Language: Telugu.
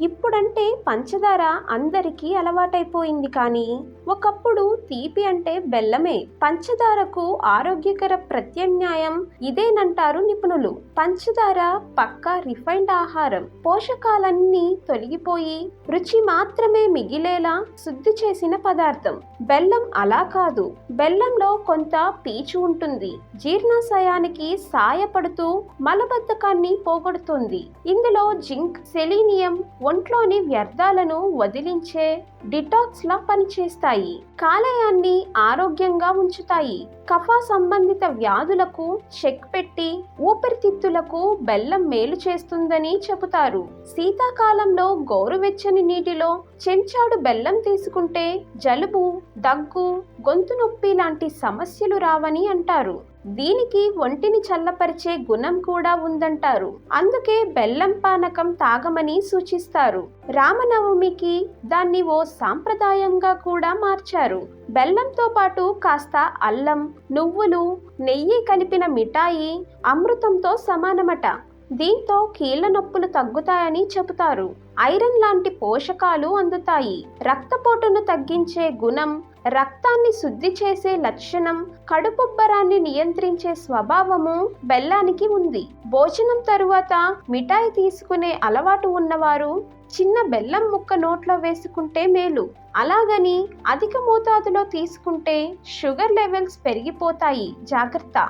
ఇప్పుడంటే పంచదార అందరికీ అలవాటైపోయింది కానీ ఒకప్పుడు తీపి అంటే బెల్లమే. పంచదారకు ఆరోగ్యకర ప్రత్యామ్నాయం ఇదేనంటారు నిపుణులు. పంచదార పక్కా రిఫైండ్ ఆహారం. పోషకాలన్నీ తొలగిపోయి రుచి మాత్రమే మిగిలేలా శుద్ధి చేసిన పదార్థం. బెల్లం అలా కాదు. బెల్లంలో కొంత పీచు ఉంటుంది. జీర్ణాశయానికి సాయపడుతూ మలబద్ధకాన్ని పోగొడుతుంది. ఇందులో జింక్ సెలీనియం ఒంట్లోని వ్యర్థాలను వదిలించే డిటాక్స్ లా పనిచేస్తాయి. కాలేయాన్ని ఆరోగ్యంగా ఉంచుతాయి. కఫ సంబంధిత వ్యాధులకు చెక్ పెట్టి ఊపిరితిత్తులకు బెల్లం మేలు చేస్తుందని చెబుతారు. శీతాకాలంలో గోరువెచ్చని నీటిలో చెంచాడు బెల్లం తీసుకుంటే జలుబు దగ్గు గొంతు నొప్పి లాంటి సమస్యలు రావని అంటారు. దీనికి ఒంటిని చల్లపరిచే గుణం కూడా ఉందంటారు. అందుకే బెల్లం పానకం తాగమని సూచిస్తారు. రామనవమికి దాన్ని ఓ సాంప్రదాయంగా కూడా మార్చారు. బెల్లంతో పాటు కాస్త అల్లం నువ్వులు నెయ్యి కలిపిన మిఠాయి అమృతంతో సమానమట. దీంతో కీళ్ళ నొప్పులు తగ్గుతాయని చెబుతారు. ఐరన్ లాంటి పోషకాలు అందుతాయి. రక్తపోటును తగ్గించే గుణం రక్తాన్ని శుద్ధి చేసే లక్షణం కడుపుబ్బరాన్ని నియంత్రించే స్వభావము బెల్లానికి ఉంది. భోజనం తరువాత మిఠాయి తీసుకునే అలవాటు ఉన్నవారు చిన్న బెల్లం ముక్క నోట్లో వేసుకుంటే మేలు. అలాగని అధిక మోతాదులో తీసుకుంటే షుగర్ లెవెల్స్ పెరిగిపోతాయి. జాగ్రత్త.